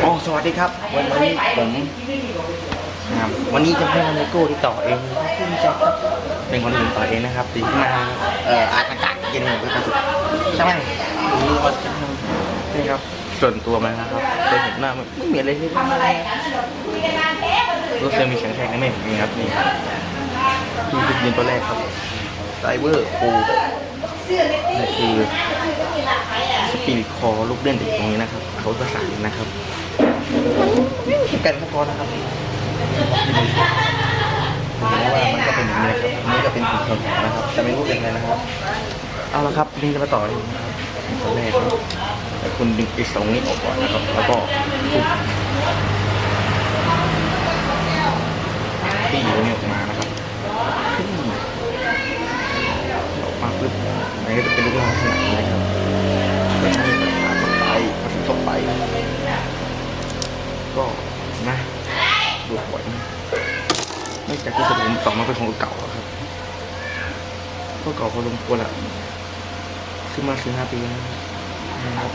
อ๋อสวัสดีครับ วันนี้ผมนะครับวันนี้จะให้เลโก้ที่ต่อเองครับพี่แจ็คครับเป็นคนอื่นต่อเองนะครับตื่นขึ้นมาเอ่ออาจอากาศเย็นหน่อยนะครับใช่ไหมนี่ครับส่วนตัวมันนะครับเคยเห็นหน้ามันไม่มีอะไรที่ทำอะไรรู้สึกมีเสียงแทรกในเมฆนี่ครับนี่ที่จุดยืนตัวแรกครับไซเบอร์คูนี่คือ สปิริตคอลูกเล่นติดตรงนี้นะครับเขาประสานนะครับไม่มีกันก็พอนะครับผมว่ามันก็เป็นอย่างนี้นะครับอันก็เป็นสิ่งของนะครับแต่ไม่รู้เป็นอะไรนะครับ เอาละครับนี่จะมาต่อเลยนะครับตอนแรกนะแต่คุณดึงไอ้สองนี้ออกก่อนนะครับ แล้วก็ทุบที่อยู่นี่ออกมานะครับออกมาปุ๊บอันนี้ก็จะเป็นลูกล่างลักษณะนี้นะครับ แล้วนี่ปัญหาต่อไปปัญหาต่องไป ก็นะดูหวยเนื่องจากที่ผมต่อมาเป็นของเก่าครับก็เก่าพอสมควรละซื้อมาซื้อห้าปีนะครับ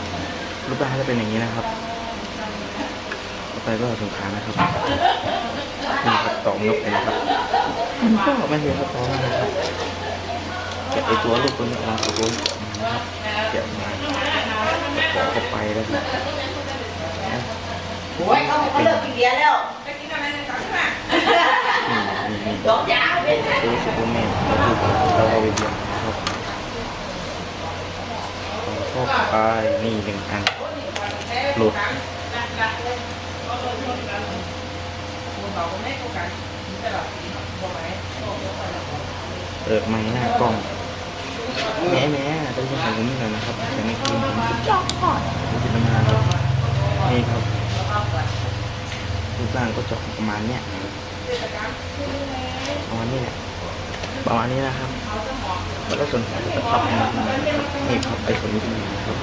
รูปร่างจะเป็นอย่างนี้นะครับต่อไปก็สงขลานะครับนี่ครับต่อมนกเลยนะครับมันก็ไม่เห็นครับต่อมนะครับแกะไอตัวลูกตัวนี้ออกมาเอาตัวนี้ ครับนโอ้ยเขาเขาเลิกกินเบียร์แล้วไปกินอะไรในี่นี่ดอกยาวเป็นดูซูเปอร์แมนเราดูเราเอาไปเดียวนะครับต่อเข้าไปนี่หนึ่งอันหลุดเปิดไม้หน้ากล้องแหม่แม่ ต้องใช้ของผมนี่หน่อยนะครับแต่นี่คือผมสุดยอดนี่คือตำนานครับนี่ครับรูปร่างก็จะประมาณเนี้ยประมาณนี้แหละประมาณนี้นะครับแล้วส่วนหัวจะพับมานี่ครับไอ้ส่วนนี้ที่นี้ครับ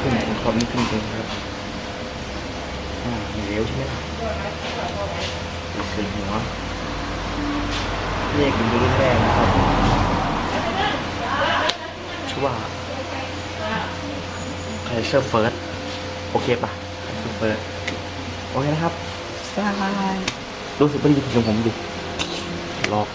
ขึ้นความนี้ขึ้นตรงครับอ่ามีเลี้ยวใช่ไหมล่ะดูส่วนหัว นี่คือยู่แรกนะครับชื่อว่าไคเซอร์เฟิร์สโอเคปะไคเซอร์เฟิร์สโอเคนะครับบายดูสิเป็นดีของผมดิลอก